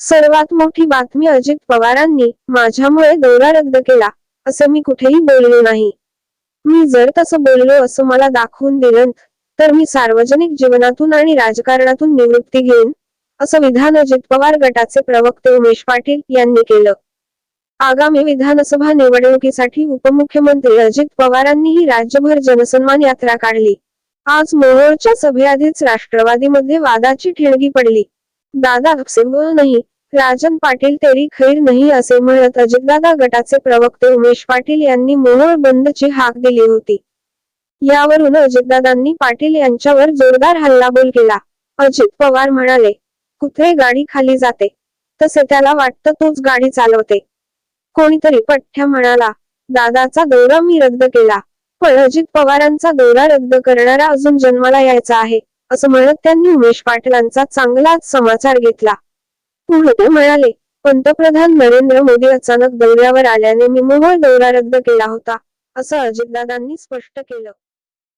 सर्वात मोठी बातमी अजित पवारांनी माझ्यामुळे दौरा रद्द केला असं मी कुठेही बोललो नाही. मी जर तसं बोललो असं मला दाखवून दिलं तर मी सार्वजनिक जीवनातून आणि राजकारणातून निवृत्ती घेईन असं विधान अजित पवार गटाचे प्रवक्ते उमेश पाटील यांनी केलं. आगामी विधानसभा निवडणुकीसाठी उपमुख्यमंत्री अजित पवारांनीही राज्यभर जनसन्मान यात्रा काढली. आज मोहोळच्या सभेआधीच राष्ट्रवादीमध्ये वादाची ठिणगी पडली. दादा आपसे नाही राजन पाटील तेरी खैर नाही असे म्हणत अजितदादा गटाचे प्रवक्ते उमेश पाटील यांनी मोहोळ बंदची हाक दिली होती. यावरून अजितदादांनी पाटील यांच्यावर जोरदार हल्लाबोल केला. अजित पवार म्हणाले कुत्रे गाडी खाली जाते. तसे त्याला वाटतं तोच गाडी चालवते. कोणीतरी पठ्ठ्या म्हणाला दादाचा दौरा मी रद्द केला. पण अजित पवारांचा दौरा रद्द करणारा अजून जन्माला यायचा आहे. असं म्हणत त्यांनी उमेश पाटलांचा चांगलाच समाचार घेतला. पुढे ते म्हणाले पंतप्रधान नरेंद्र मोदी अचानक दौऱ्यावर आल्याने मी मोहोळ दौरा रद्द केला होता असं अजितदादांनी स्पष्ट केलं.